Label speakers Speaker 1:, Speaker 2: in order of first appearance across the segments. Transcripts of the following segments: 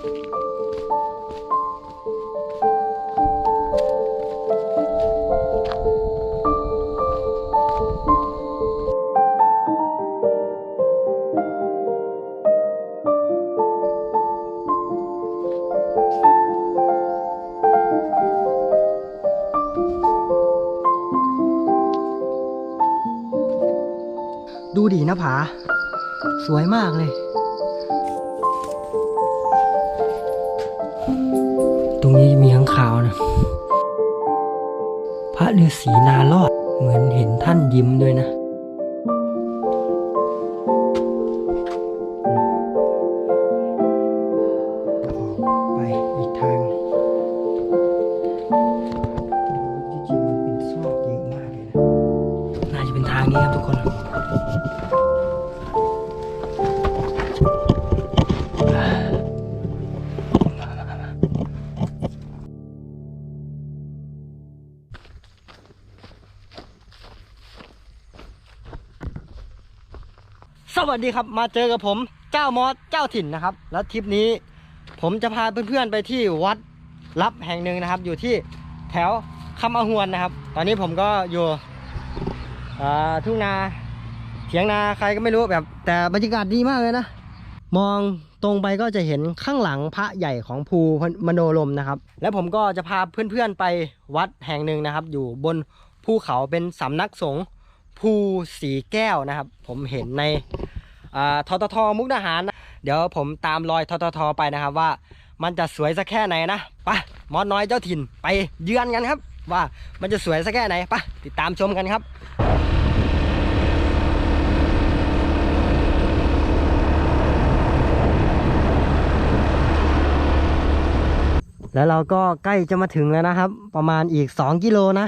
Speaker 1: ดูดีนะผา สวยมากเลย ฤาษีนารอด เหมือนเห็นท่านยิ้มด้วยนะ ไปอีกทางจริงๆมันเป็นซอกเยอะมากเลยนะ น่าจะเป็นทางนี้ครับทุกคน วัสดีครับมาเจอกับผมเจ้ามอสเจ้าถิ่นนะครับ แล้วทริปนี้ผมจะพาเพื่อนๆไปที่วัดลับแห่งหนึ่งนะครับ อยู่ที่แถวคำอหวนนะครับ ตอนนี้ผมก็อยู่ทุ่งนาเถียงนาใครก็ไม่รู้แบบ แต่บรรยากาศดีมากเลยนะ มองตรงไปก็จะเห็นข้างหลังพระใหญ่ของภูมโนลมนะครับ แล้วผมก็จะพาเพื่อนๆไปวัดแห่งหนึ่งนะครับ อยู่บนภูเขาเป็นสำนักสงฆ์ภูสีแก้วนะครับ ผมเห็นใน ทททมุกดาหารนะเดี๋ยวผมตามรอยทททไปนะครับว่ามันจะสวยสักแค่ไหนนะไปมอสน้อยเจ้าถิ่นไปเยือนกันครับ ว่ามันจะสวยสักแค่ไหนไปติดตามชมกันครับแล้วเราก็ใกล้จะมาถึงแล้วนะครับ ประมาณอีก 2 กิโลนะ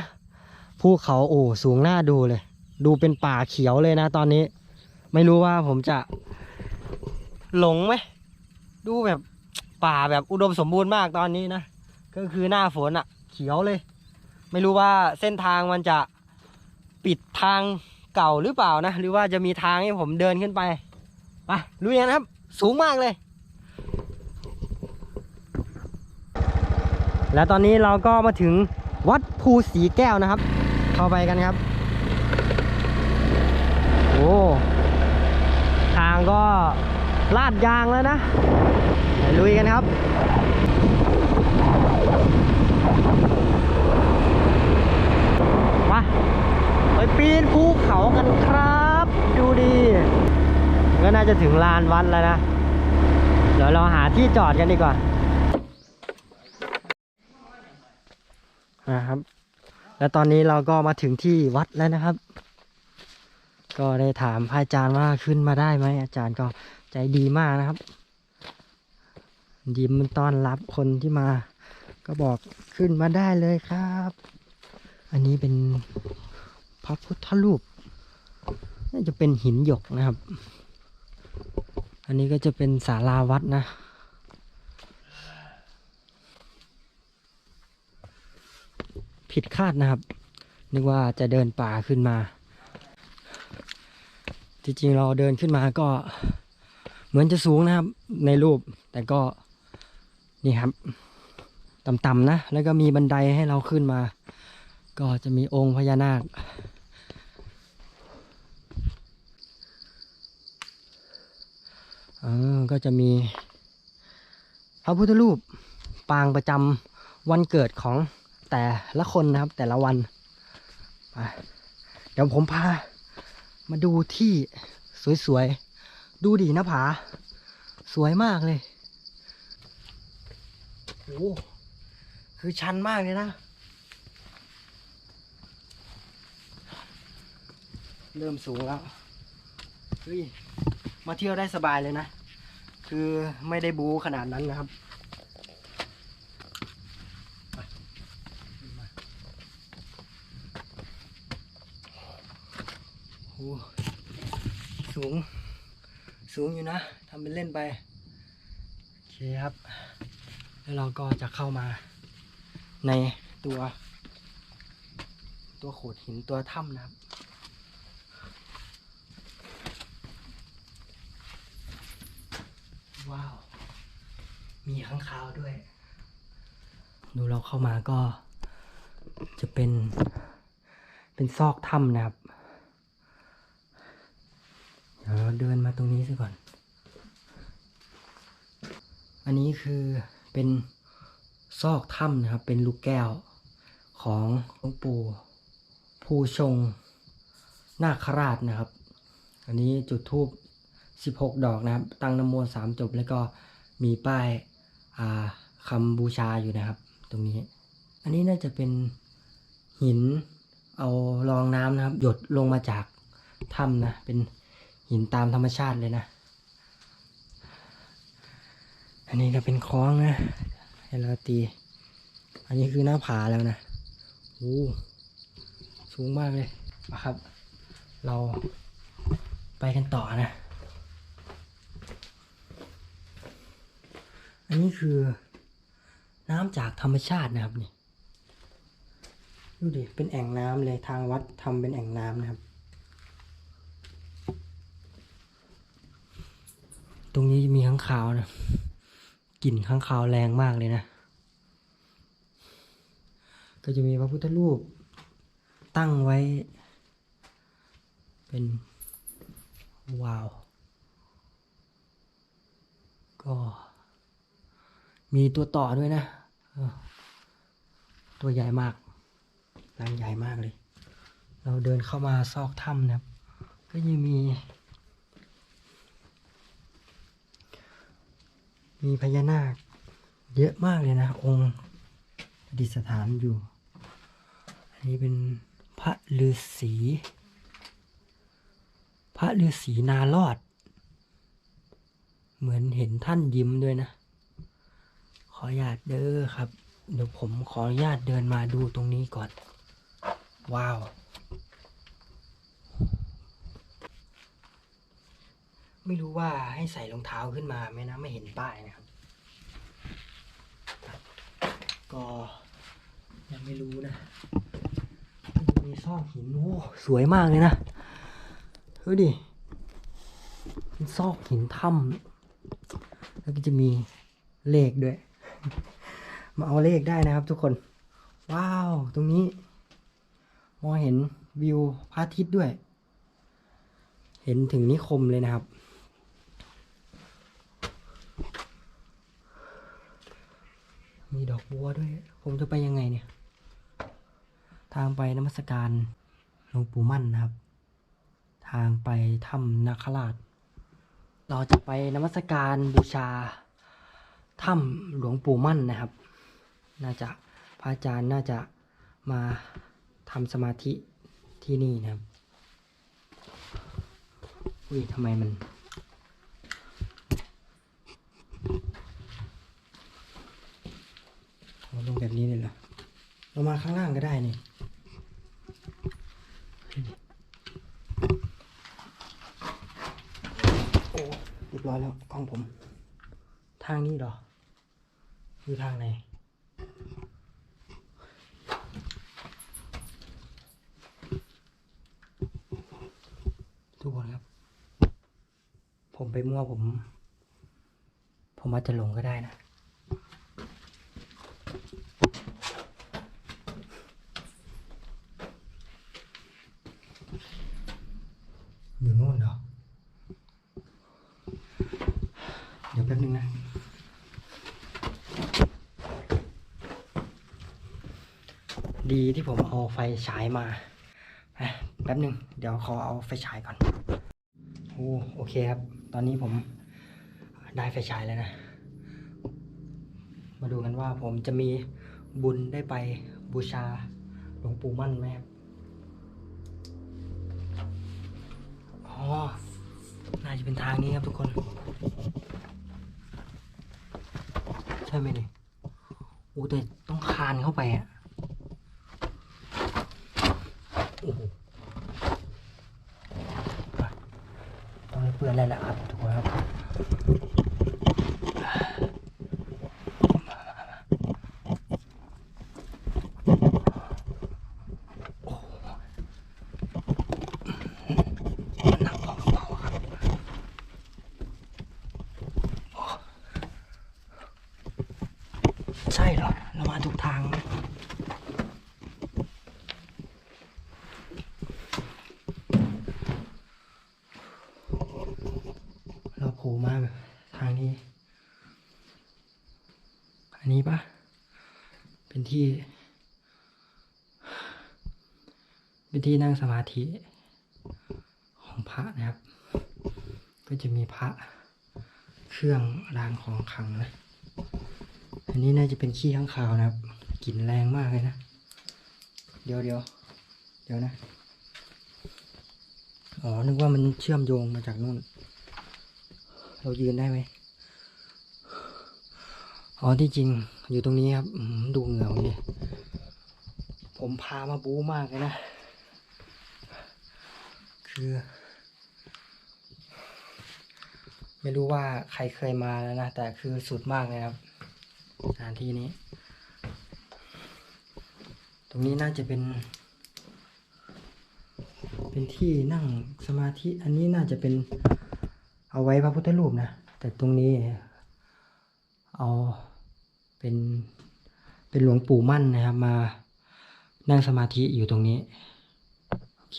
Speaker 1: ภูเขาโอ้สูงหน้าดูเลย ดูเป็นป่าเขียวเลยนะตอนนี้ ไม่รู้ว่าผมจะหลงไหมดูแบบป่าแบบอุดมสมบูรณ์มากตอนนี้นะก็คือหน้าฝนอะเขียวเลย ไม่รู้ว่าเส้นทางมันจะปิดทางเก่าหรือเปล่านะ หรือว่าจะมีทางให้ผมเดินขึ้นไปไปลุยกันนะครับ สูงมากเลย และตอนนี้เราก็มาถึงวัดภูสีแก้วนะครับ เข้าไปกันครับ โอ้ ทางก็ลาดยางแล้วนะลุยกันครับมาไปปีนภูเขากันครับ ดูดีก็น่าจะถึงลานวัดแล้วนะ เดี๋ยวเราหาที่จอดกันดีกว่านะครับ แล้วตอนนี้เราก็มาถึงที่วัดแล้วนะครับ ก็ได้ถามพระอาจารย์ว่าขึ้นมาได้ไหมอาจารย์ก็ใจดีมากนะครับ ยิ้มต้อนรับคนที่มา ก็บอกขึ้นมาได้เลยครับ อันนี้เป็นพระพุทธรูปน่าจะเป็นหินหยกนะครับ อันนี้ก็จะเป็นศาลาวัดนะผิดคาดนะครับ นึกว่าจะเดินป่าขึ้นมา จริงๆเราเดินขึ้นมาก็เหมือนจะสูงนะครับในรูป แต่ก็นี่ครับต่ำๆนะ แล้วก็มีบันไดให้เราขึ้นมา ก็จะมีองค์พญานาคอก็จะมีพระพุทธรูปปางประจำวันเกิดของแต่ละคนนะครับแต่ละวัน เดี๋ยวผมพา มาดูที่สวยๆ ดูดีนะผา สวยมากเลยโอ้คือชันมากเลยนะ เริ่มสูงแล้วเฮ้ยมาเที่ยวได้สบายเลยนะ คือไม่ได้บูขนาดนั้นนะครับ สูง สูงอยู่นะทำเป็นเล่นไป โอเคครับ แล้วเราก็จะเข้ามาในตัว ตัวโขดหินตัวถ้ำนะครับว้าว มีข้างคาวด้วย ดูเราเข้ามาก็จะเป็น เป็นซอกถ้ำนะครับ เดี๋ยวเราเดินมา ตรงนี้ซะก่อน อันนี้คือเป็นซอกถ้ำนะครับ เป็นลูกแก้วของหลวงปู่ภูชงนาคราชนะครับ อันนี้จุดทูบ16 ดอกนะครับ ตั้งนโมสามจบแล้วก็มีป้ายาคำบูชาอยู่นะครับ ตรงนี้ อันนี้น่าจะเป็นหินเอารองน้ำนะครับ หยดลงมาจากถ้ำนะ เป็น หินตามธรรมชาติเลยนะ อันนี้ก็เป็นคล้องนะให้เราตี อันนี้คือหน้าผาแล้วนะโอ้สูงมากเลยนะครับ เราไปกันต่อนะ อันนี้คือน้ำจากธรรมชาตินะครับนี่ดูดิ เป็นแอ่งน้ำเลยทางวัดทำเป็นแอ่งน้ำนะครับ ตรงนี้มีข้างคาวนะกลิ่นข้างคาวแรงมากเลยนะ ก็จะมีพระพุทธรูปตั้งไว้ เป็นว้าว ก็มีตัวต่อด้วยนะ ตัวใหญ่มากรังใหญ่มากเลย เราเดินเข้ามาซอกถ้ำนะครับ ก็ยังมี มีพญานาค เยอะมากเลยนะ องค์ดิษฐานอยู่ อันนี้เป็นพระฤาษีพระฤาษีนารอด เหมือนเห็นท่านยิ้มด้วยนะ ขออนุญาตเด้อครับ เดี๋ยวผมขออนุญาตเดินมาดูตรงนี้ก่อน ว้าว ไม่รู้ว่าให้ใส่รองเท้าขึ้นมาไหมนะ ไม่เห็นป้ายนะครับ ก็ยังไม่รู้นะ มีซอกหินโอ้สวยมากเลยนะเฮ้ยดิเป็นซอกหินถ้ำแล้วก็จะมีเลขด้วย มาเอาเลขได้นะครับทุกคน ว้าว ตรงนี้มองเห็นวิวพระอาทิตย์ด้วย เห็นถึงนิคมเลยนะครับ มี ดอกบัวด้วย ผมจะไปยังไงเนี่ย ทางไปนมัสการหลวงปู่มั่นนะครับ ทางไปถ้ำนาคราช เราจะไปนมัสการบูชาถ้ำหลวงปู่มั่นนะครับ น่าจะพระอาจารย์น่าจะมาทำสมาธิที่นี่นะครับอุ้ยทำไมมัน เราลง แบบนี้เลยเหรอเรามาข้างล่างก็ได้นี่โอ้เรียบร้อยแล้วกล้องผม ทางนี้เหรออยู่ทางไหนทุกคนครับ ผมไปมั่วผม ผมอาจจะหลงก็ได้นะ อยู่นู่นเหรอ เดี๋ยวแป๊บนึงนะ ดี ที่ผมเอาไฟฉายมาแป๊บหนึ่งเดี๋ยวขอเอาไฟฉายก่อนโอ้โอเคครับ ตอนนี้ผมได้ไฟฉายแล้วนะ มาดูกันว่าผมจะมีบุญได้ไปบูชาหลวงปู่มั่นไหมครับอ๋อ น่าจะเป็นทางนี้ครับทุกคน ใช่ไหมเนี่ยโอ้แต่ต้องคานเข้าไปอะ โอ้โห ต้องไม่เปื้อนอะไรละครับทุกคนครับ หนักของเบาครับ มาถูกทางนะเราโผล่มาแบบทางนี้ อันนี้ปะ เป็นที่ เป็นที่นั่งสมาธิของพระนะครับ ก็จะมีพระเครื่องรางของขลังนะ อันนี้น่าจะเป็นขี้ข้างคาวนะครับ กลิ่นแรงมากเลยนะ เดี๋ยวเดี๋ยวเดี๋ยวนะ อ๋อ นึกว่ามันเชื่อมโยงมาจากนู่น เรายืนได้ไหม อ๋อที่จริงอยู่ตรงนี้ครับดูเหงื่อผมดิผมพามาบู๊มากเลยนะ คือ ไม่รู้ว่าใครเคยมาแล้วนะ แต่คือสุดมากเลยครับสถานที่นี้ ตรงนี้น่าจะเป็น เป็นที่นั่งสมาธิ อันนี้น่าจะเป็นเอาไว้พระพุทธรูปนะ แต่ตรงนี้เอา เป็นเป็นหลวงปู่มั่นนะครับ มานั่งสมาธิอยู่ตรงนี้ โอเค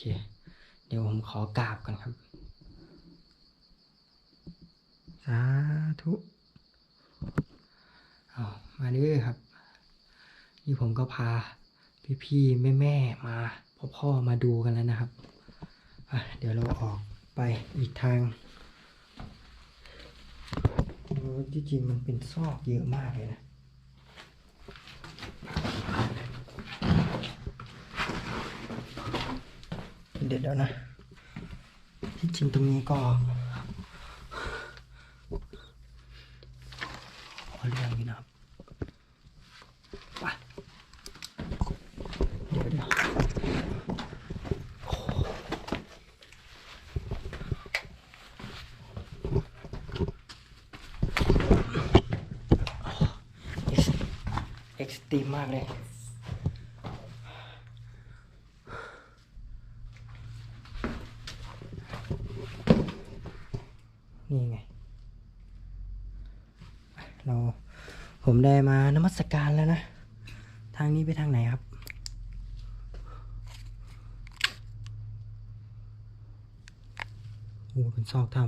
Speaker 1: เดี๋ยวผมขอกราบกันครับ สาธุเอามาเรื่อยครับ นี่ผมก็พาพี่ๆแม่ๆมาพ่อๆมาดูกันแล้วนะครับเดี๋ยวเราออกไปอีกทางที่จริงมันเป็นซอกเยอะมากเลยนะ เด็ดแล้วนะ ที่จริงตรงนี้ก็อเรื่องนี้นะครับไปเดี๋ยวเดี๋ยวโอ้เอ็กซ์เอ็กซ์ ตีมมากเลยนี่ไง เราผมได้มานมัสการแล้วนะ ทางนี้ไปทางไหนครับ โอ้เป็นซอกถ้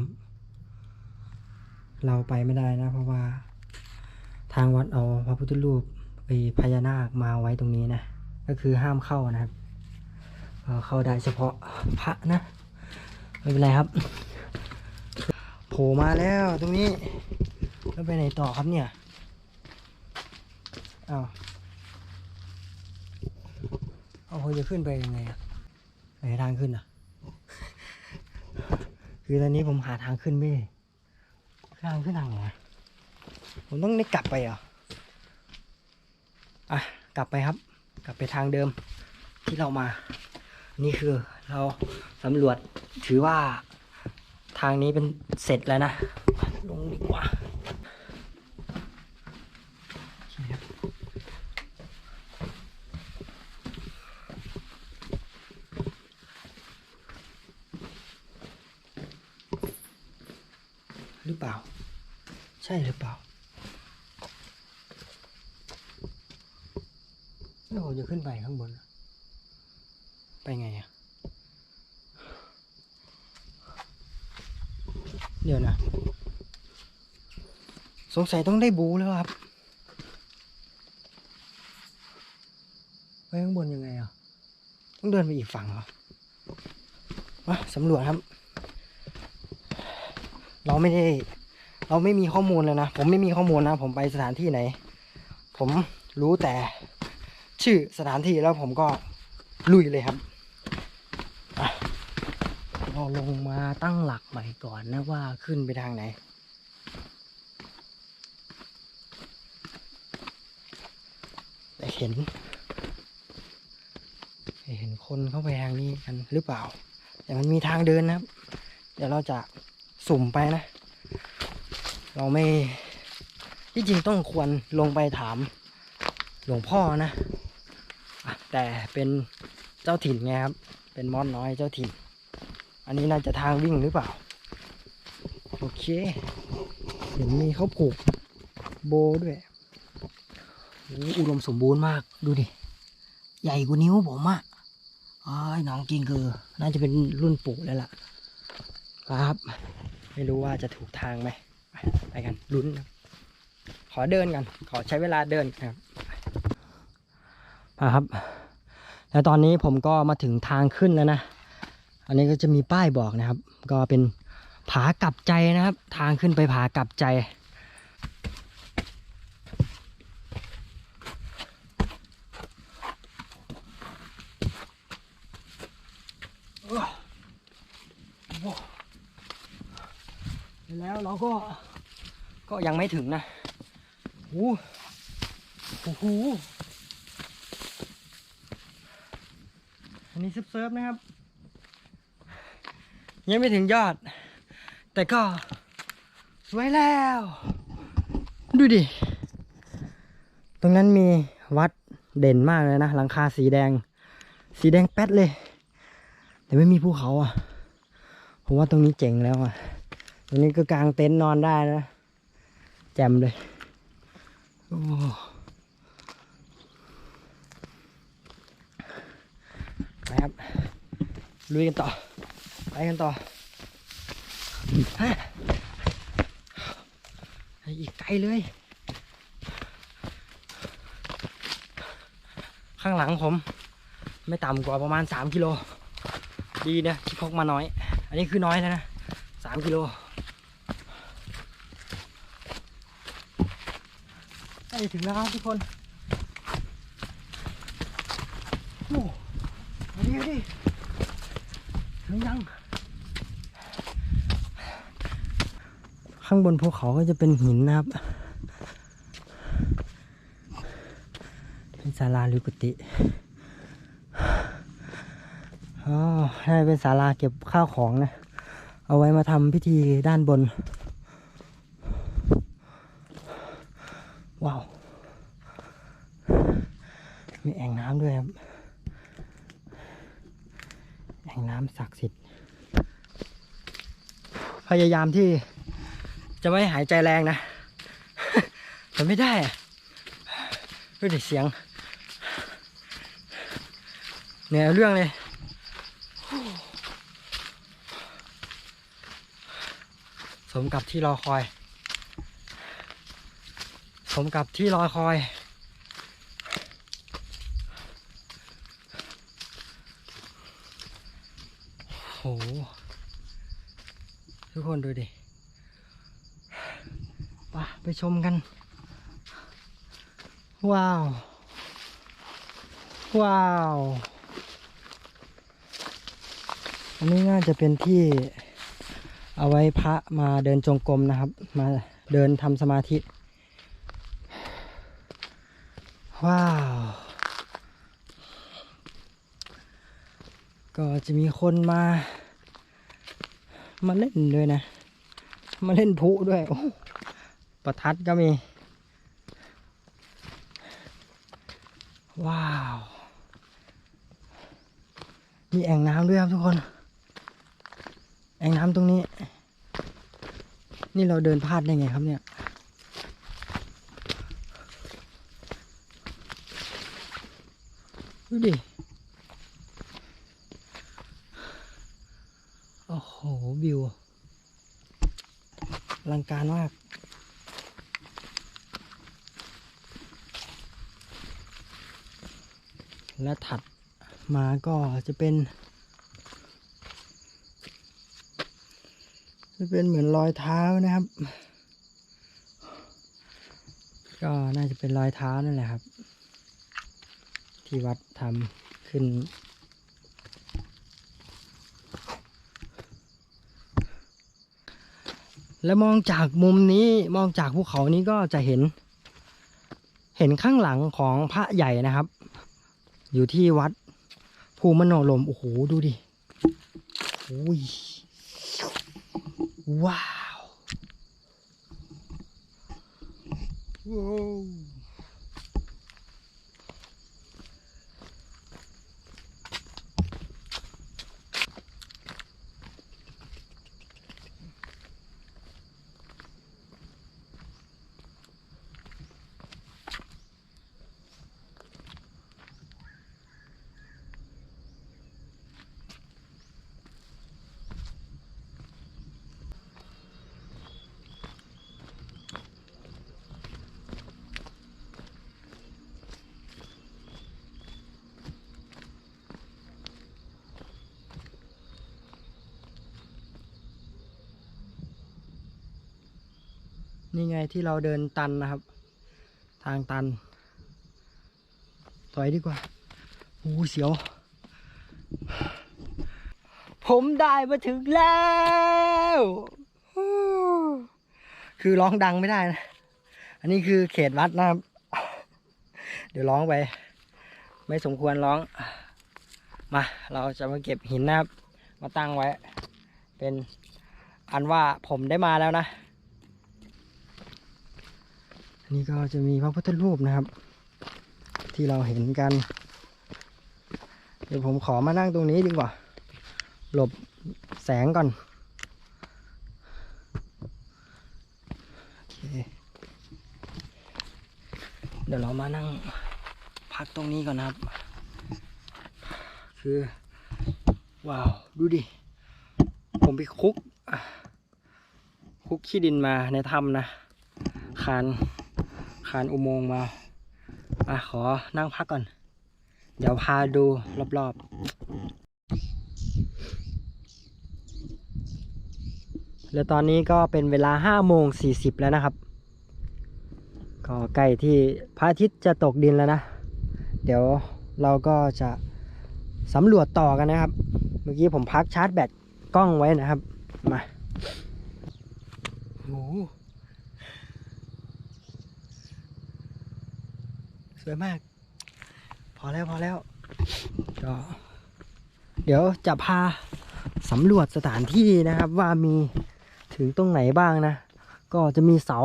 Speaker 1: ำเราไปไม่ได้นะ เพราะว่า ทางวัดเอาพระพุทธรูป ไปพญานาคมาไว้ตรงนี้นะ ก็คือห้ามเข้านะครับ เข้าได้เฉพาะพระนะ ไม่เป็นไรครับ โผล่มาแล้วตรงนี้ แล้วไปไหนต่อครับเนี่ยอ้าวเอาเขาจะขึ้นไปยังไงอะไหนทางขึ้นอะคือตอนนี้ผมหาทางขึ้นไม่ทางขึ้นทางไหนผมต้องได้กลับไปเหรออะ กลับไปครับ กลับไปทางเดิมที่เรามา นี่คือเราสำรวจถือว่าทางนี้เป็นเสร็จแล้วนะ ลงดีกว่าหรือเปล่า ใช่หรือเปล่า แล้วผมจะขึ้นไปข้างบน ไปไงอะเดี๋ยวนะ สงสัยต้องได้บูแล้วครับ ไปข้างบนยังไงอะ ต้องเดินไปอีกฝั่งเหรอมาสำรวจครับ เราไม่ได้ เราไม่มีข้อมูลเลยนะ ผมไม่มีข้อมูลนะ ผมไปสถานที่ไหน ผมรู้แต่ ชื่อสถานที่แล้วผมก็ลุยเลยครับเราลงมาตั้งหลักใหม่ก่อนนะว่าขึ้นไปทางไหนแต่เห็น เห็นคนเข้าไปทางนี้กันหรือเปล่า แต่มันมีทางเดินนะครับ เดี๋ยวเราจะสุ่มไปนะ เราไม่ที่จริงต้องควรลงไปถามหลวงพ่อนะอะ แต่เป็นเจ้าถิ่นไงครับ เป็นมอสน้อยเจ้าถิ่น อันนี้น่าจะทางวิ่งหรือเปล่า โอเค เห็นมีเขาผูกโบด้วยโอ้อุดมสมบูรณ์มาก ดูดิ ใหญ่กว่านิ้วผมอะอ้ายน้องกินคือ น่าจะเป็นรุ่นปู่แล้วล่ะ ครับ ไม่รู้ว่าจะถูกทางไหม ไปไปกัน ลุ้นครับขอเดินกัน ขอใช้เวลาเดินครับ ครับ แล้วตอนนี้ผมก็มาถึงทางขึ้นแล้วนะ อันนี้ก็จะมีป้ายบอกนะครับ ก็เป็นผากลับใจนะครับ ทางขึ้นไปผากลับใจ แล้วเราก็ก็ยังไม่ถึงนะโอ้โอ้โห อันนี้เซิร์ฟๆนะครับ ยังไม่ถึงยอด แต่ก็สวยแล้ว ดูดิ ตรงนั้นมีวัดเด่นมากเลยนะหลังคาสีแดง สีแดงแป๊ดเลย แต่ไม่มีภูเขาอะผมว่าตรงนี้เจ๋งแล้วอะ ตรงนี้ก็กางเต็นท์นอนได้นะ แจ่มเลย โอ้ ครับ ลุยกันต่อ ไปกันต่ออีกไกลเลย ข้างหลังผม ไม่ต่ำกว่าประมาณ 3 กิโล ดีนะที่พกมาน้อย อันนี้คือน้อยแล้วนะ3กิโลใกล้ถึงแล้วครับทุกคนโอ้มาดิมาดิถึงยัง ข้างบนภูเขาก็จะเป็นหินนะครับ เป็นศาลาหรือกุฏิอ๋อน่เป็นศาลาเก็บข้าวของนะ เอาไว้มาทำพิธีด้านบน ว้าว มีแอ่งน้ำด้วยครับ แอ่งน้ำศักดิ์สิทธิ์พยายามที่ จะไม่หายใจแรงนะแต่ไม่ได้อะดูดิเสียงเหนื่อยเอาเรื่องเลยสมกับที่รอคอย สมกับที่รอคอยโหทุกคนดูดิ ไปชมกัน ว้าว ว้าว อันนี้น่าจะเป็นที่เอาไว้พระมาเดินจงกรมนะครับ มาเดินทำสมาธิ ว้าว ก็จะมีคนมา มาเล่นด้วยนะ มาเล่นพลุด้วยโอ้ ประทัดก็มี ว้าว มีแอ่งน้ำด้วยครับทุกคน แอ่งน้ำตรงนี้ นี่เราเดินพลาดได้ไงครับเนี่ย ดูดิ โอ้โห วิวอลังการมาก และถัดมาก็จะเป็น จะเป็นเหมือนรอยเท้านะครับ ก็น่าจะเป็นรอยเท้านั่นแหละครับ ที่วัดทำขึ้นแล้วมองจากมุมนี้มองจากภูเขานี้ก็จะเห็น เห็นข้างหลังของพระใหญ่นะครับ อยู่ที่วัด ภูมโนลม โอ้โห ดูดิโอ้ยว้าวว้ นี่ไงที่เราเดินตันนะครับ ทางตัน ถอยดีกว่าโอ้เสียว ผมได้มาถึงแล้ว คือร้องดังไม่ได้นะ อันนี้คือเขตวัดนะครับ เดี๋ยวร้องไป ไม่สมควรร้อง มา เราจะมาเก็บหินนะครับ มาตั้งไว้ เป็นอันว่าผมได้มาแล้วนะ อันนี้ก็จะมีพระพุทธรูปนะครับ ที่เราเห็นกัน เดี๋ยวผมขอมานั่งตรงนี้ดีกว่า หลบแสงก่อนอเเดี๋ยวเรามานั่งพักตรงนี้ก่อนนะครับ คือ ว้าว ดูดิ ผมไปคุก คุกขี้ดินมาในถ้ำนะ คานานอุโมงค์มาอะขอนั่งพักก่อน เดี๋ยวพาดูรอบๆ แล้วตอนนี้ก็เป็นเวลาห้าโมงสี่สิบแล้วนะครับ ก็ใกล้ที่พระอาทิตย์จะตกดินแล้วนะ เดี๋ยวเราก็จะสำรวจต่อกันนะครับ เมื่อกี้ผมพักชาร์จแบตกล้องไว้นะครับ มาโอ้โห สวยมาก พอแล้วพอแล้วก็เดี๋ยวจะพาสำรวจสถานที่นะครับ ว่ามีถึงตรงไหนบ้างนะ ก็จะมีเสา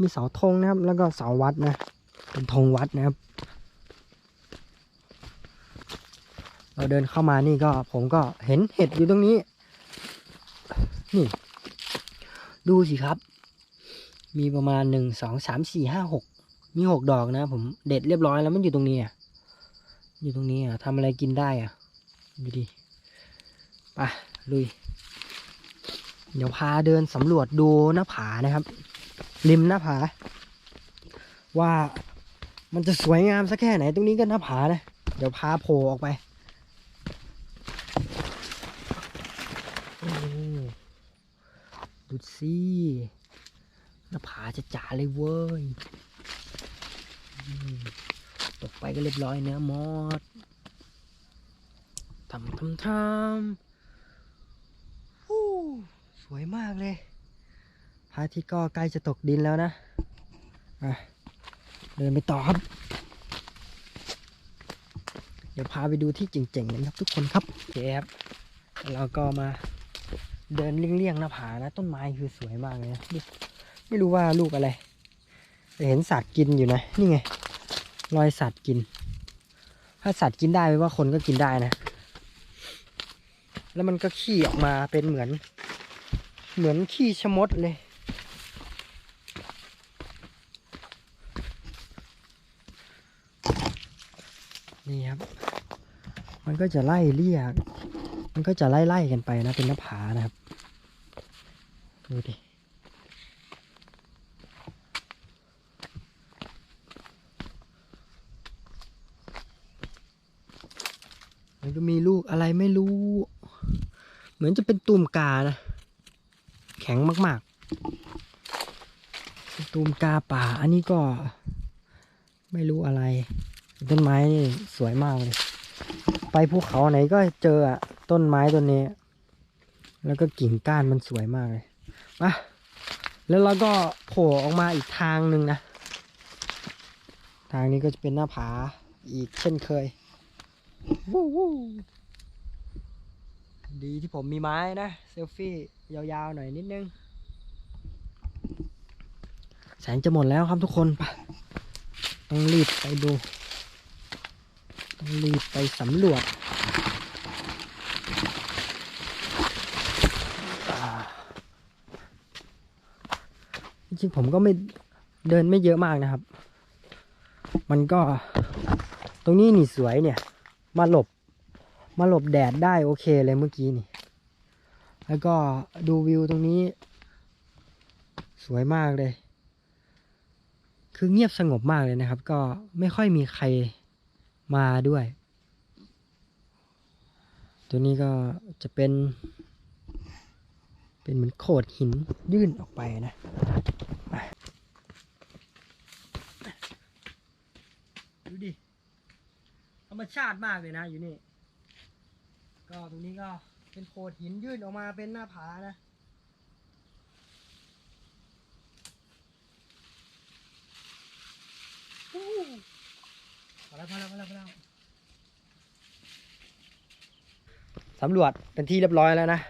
Speaker 1: มีเสาธงนะครับ แล้วก็เสาวัดนะ เป็นธงวัดนะครับ เราเดินเข้ามานี่ก็ผมก็เห็นเห็ดอยู่ตรงนี้ นี่ ดูสิครับ มีประมาณหนึ่งสองสามสี่ห้าหก มีหกดอกนะ ผมเด็ดเรียบร้อยแล้วมันอยู่ตรงนี้อะอยู่ตรงนี้อะทำอะไรกินได้อะดูดิไปลุย เดี๋ยวพาเดินสำรวจดูหน้าผานะครับ ริมหน้าผา ว่ามันจะสวยงามสักแค่ไหน ตรงนี้ก็หน้าผานะ เดี๋ยวพาโผล่ออกไปดูสิหน้าผาจะจ๋าเลยเว้ย ตกไปก็เรียบร้อยเนื้อมอดทำทำทำฮู้สวยมากเลยพระอาทิตย์ก็ใกล้จะตกดินแล้วนะะเดินไปต่อครับ เดี๋ยวพาไปดูที่เจ๋งๆกันครับทุกคนครับเคครับเราก็มาเดินเลี่ยงๆหน้าผานะ ต้นไม้คือสวยมากเลยนะ ไม่รู้ว่าลูกอะไร เห็นสัตว์กินอยู่นะ นี่ไง รอยสัตว์กิน ถ้าสัตว์กินได้แปลว่าคนก็กินได้นะ แล้วมันก็ขี้ออกมาเป็นเหมือน เหมือนขี้ชะมดเลย นี่ครับ มันก็จะไล่เรียก มันก็จะไล่ไล่กันไปนะ เป็นหน้าผานะครับ ดูดิ มันก็มีลูกอะไรไม่รู้ เหมือนจะเป็นตูมกานะ แข็งมากๆตูมกาป่า อันนี้ก็ ไม่รู้อะไร ต้นไม้นี่สวยมากเลย ไปภูเขาไหนก็เจออะต้นไม้ต้นนี้ แล้วก็กิ่งก้านมันสวยมากเลยมาแล้วเราก็โผล่ออกมาอีกทางหนึ่งนะ ทางนี้ก็จะเป็นหน้าผาอีกเช่นเคย ดีที่ผมมีไม้นะ เซลฟี่ยาวๆหน่อยนิดนึง แสงจะหมดแล้วครับทุกคนไปต้องรีบไปดูต้องรีบไปสำรวจจริงผมก็ไม่เดินไม่เยอะมากนะครับ มันก็ตรงนี้นี่สวยเนี่ย มาหลบ มาหลบแดดได้โอเคเลยเมื่อกี้นี่ แล้วก็ดูวิวตรงนี้ สวยมากเลย คือเงียบสงบมากเลยนะครับ ก็ไม่ค่อยมีใครมาด้วย ตัวนี้ก็จะเป็น เป็นเหมือนโขดหินยื่นออกไปนะดูดิ รรมชาติมากเลยนะอยู่นี่ ก็ตรงนี้ก็เป็นโขดหินยื่นออกมาเป็นหน้าผานะฮู้พอแล้วพอแล้วพอแล้วพอแล้วสำรวจเป็นที่เรียบร้อยแล้วนะ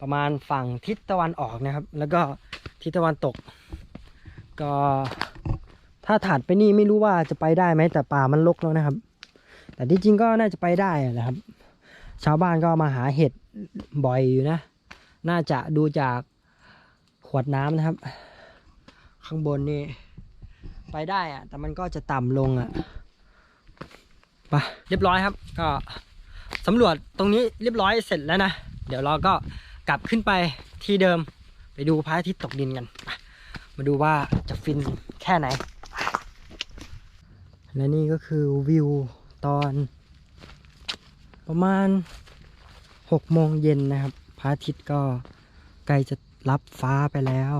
Speaker 1: ประมาณฝั่งทิศตะวันออกนะครับ แล้วก็ทิศตะวันตก ก็ถ้าถัดไปนี่ไม่รู้ว่าจะไปได้ไหมแต่ป่ามันรกแล้วนะครับ แต่ที่จริงก็น่าจะไปได้แหละครับ ชาวบ้านก็มาหาเห็ดบ่อยอยู่นะ น่าจะดูจากขวดน้ำนะครับ ข้างบนนี่ไปได้อะแต่มันก็จะต่ำลงอะไปเรียบร้อยครับ ก็สำรวจตรงนี้เรียบร้อยเสร็จแล้วนะ เดี๋ยวเราก็กลับขึ้นไปที่เดิมไปดูพระอาทิตย์ตกดินกัน มาดูว่าจะฟินแค่ไหน และนี่ก็คือวิว ตอน ประมาณหกโมงเย็นนะครับพระอาทิตย์ก็ใกล้จะรับฟ้าไปแล้ว